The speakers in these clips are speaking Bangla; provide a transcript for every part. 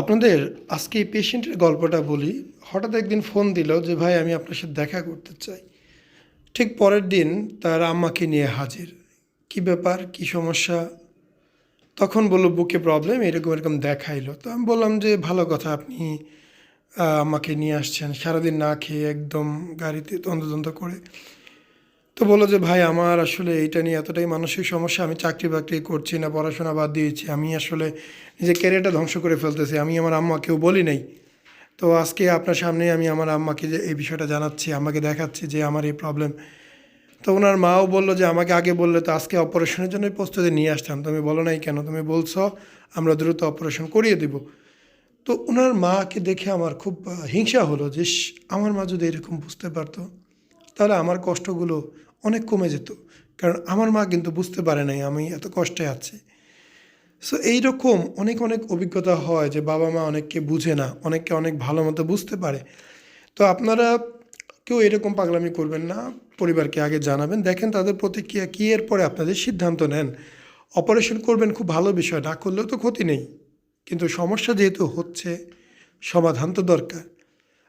আপনাদের আজকে এই পেশেন্টের গল্পটা বলি। হঠাৎ একদিন ফোন দিল যে, ভাই, আমি আপনার সাথে দেখা করতে চাই। ঠিক পরের দিন তার আম্মাকে নিয়ে হাজির। কি ব্যাপার? কি সমস্যা? তখন বলল, বুকে প্রবলেম, এরকম এরকম দেখাইলো। তো আমি বললাম যে, ভালো কথা, আপনি আমাকে নিয়ে আসছেন। সারাদিন না খেয়ে একদম গাড়িতে তন্ততন্ত করে তো বলল যে, ভাই, আমার আসলে এইটা নিয়ে এতটাই মানসিক সমস্যা, আমি চাকরি বাকরি করছি না, পড়াশোনা বাদ দিয়েছি, আমি আসলে নিজের ক্যারিয়ারটা ধ্বংস করে ফেলতেছি, আমি আমার আম্মাকেও বলি নাই। তো আজকে আপনার সামনে আমি আমার আম্মাকে যে, এই বিষয়টা জানাচ্ছি আমাকে দেখাচ্ছি যে, আমার এই প্রবলেম তো ওনার মাও বলল যে, আমাকে আগে বললে তো আজকে অপারেশনের জন্যই প্রস্তুতি নিয়ে আসতাম। তুমি বলো নাই কেন? তুমি বলছো, আমরা দ্রুত অপারেশন করিয়ে দিব। তো ওনার মাকে দেখে আমার খুব হিংসা হলো যে আমার মা যদি এরকম বুঝতে পারতো, তাহলে আমার কষ্টগুলো অনেক কমে যেত। কারণ আমার মা কিন্তু বুঝতে পারে নাই আমি এত কষ্টে আছি। সো এইরকম অনেক অনেক অভিজ্ঞতা হয় যে বাবা মা অনেককে বুঝে না, অনেককে অনেক ভালো মতো বুঝতে পারে। তো আপনারা কেউ এরকম পাগলামি করবেন না, পরিবারকে আগে জানাবেন, দেখেন তাদের প্রতিক্রিয়া কী, এরপরে আপনাদের সিদ্ধান্ত নেন। অপারেশন করবেন খুব ভালো বিষয়, না করলেও তো ক্ষতি নেই। কিন্তু সমস্যা যেহেতু হচ্ছে, সমাধান তো দরকার।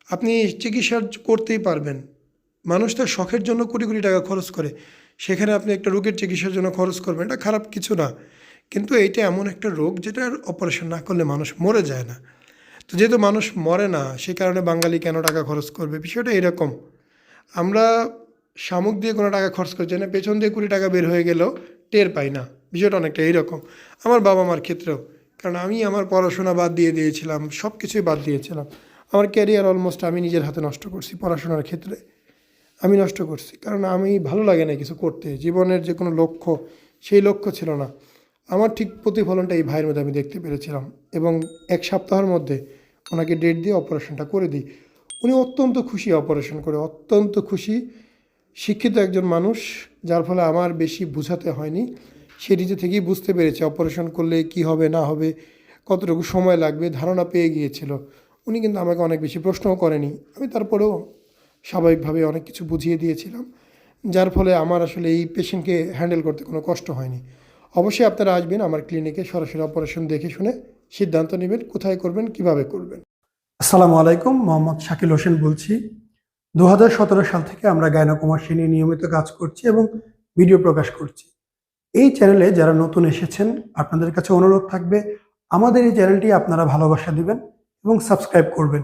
আপনি চিকিৎসা করতেই পারবেন। মানুষ তার শখের জন্য কোটি কোটি টাকা খরচ করে। সেখানে আপনি একটা রোগের চিকিৎসার জন্য খরচ করবেন, এটা খারাপ কিছু না। কিন্তু এইটা এমন একটা রোগ যেটার অপারেশন না করলে মানুষ মরে যায় না। তো যেহেতু মানুষ মরে না, সে কারণে বাঙালি কেন টাকা খরচ করবে? বিষয়টা এরকম। আমরা শামুক দিয়ে কোনো টাকা খরচ করছি, না পেছন দিয়ে কুড়ি টাকা বের হয়ে গেলেও টের পাই না। বিষয়টা অনেকটা এইরকম আমার বাবা মার ক্ষেত্রেও। কারণ আমি আমার পড়াশোনা বাদ দিয়ে দিয়েছিলাম সব কিছুই বাদ দিয়েছিলাম। আমার ক্যারিয়ার অলমোস্ট আমি নিজের হাতে নষ্ট করছি পড়াশোনার ক্ষেত্রে। আমি নষ্ট করছি। কারণ আমি ভালো লাগে না কিছু করতে। জীবনের যে কোনো লক্ষ্য, সেই লক্ষ্য ছিল না। আমার ঠিক প্রতিফলনটা এই ভাইয়ের মধ্যে আমি দেখতে পেরেছিলাম এবং এক সপ্তাহের মধ্যে ওনাকে ডেট দিয়ে অপারেশনটা করে দিই। উনি অত্যন্ত খুশি অপারেশন করে, অত্যন্ত খুশি। শিক্ষিত একজন মানুষ, যার ফলে আমার বেশি বোঝাতে হয়নি। সে নিজে থেকেই বুঝতে পেরেছে অপারেশন করলে কি হবে, না হবে, কতটুকু সময় লাগবে, ধারণা পেয়ে গিয়েছিল। উনি কিন্তু আমাকে অনেক বেশি প্রশ্নও করেনি। আমি তারপরেও স্বাভাবিকভাবে অনেক কিছু বুঝিয়ে দিয়েছিলাম, যার ফলে আমার আসলে এই পেশেন্টকে হ্যান্ডেল করতে কোনো কষ্ট হয়নি। অবশ্যই আপনারা আসবেন আমার ক্লিনিকে, সরাসরি অপারেশন দেখে শুনে সিদ্ধান্ত নেবেন কোথায় করবেন, কীভাবে করবেন। আসসালামু আলাইকুম, মোহাম্মদ শাকিল হোসেন বলছি। দু হাজার সতেরো সাল থেকে আমরা গায়নাকুমার নিয়ে নিয়মিত কাজ করছি এবং ভিডিও প্রকাশ করছি। এই চ্যানেলে যারা নতুন এসেছেন, আপনাদের কাছে অনুরোধ থাকবে, আমাদের এই চ্যানেলটি আপনারা ভালোবাসা দিবেন এবং সাবস্ক্রাইব করবেন।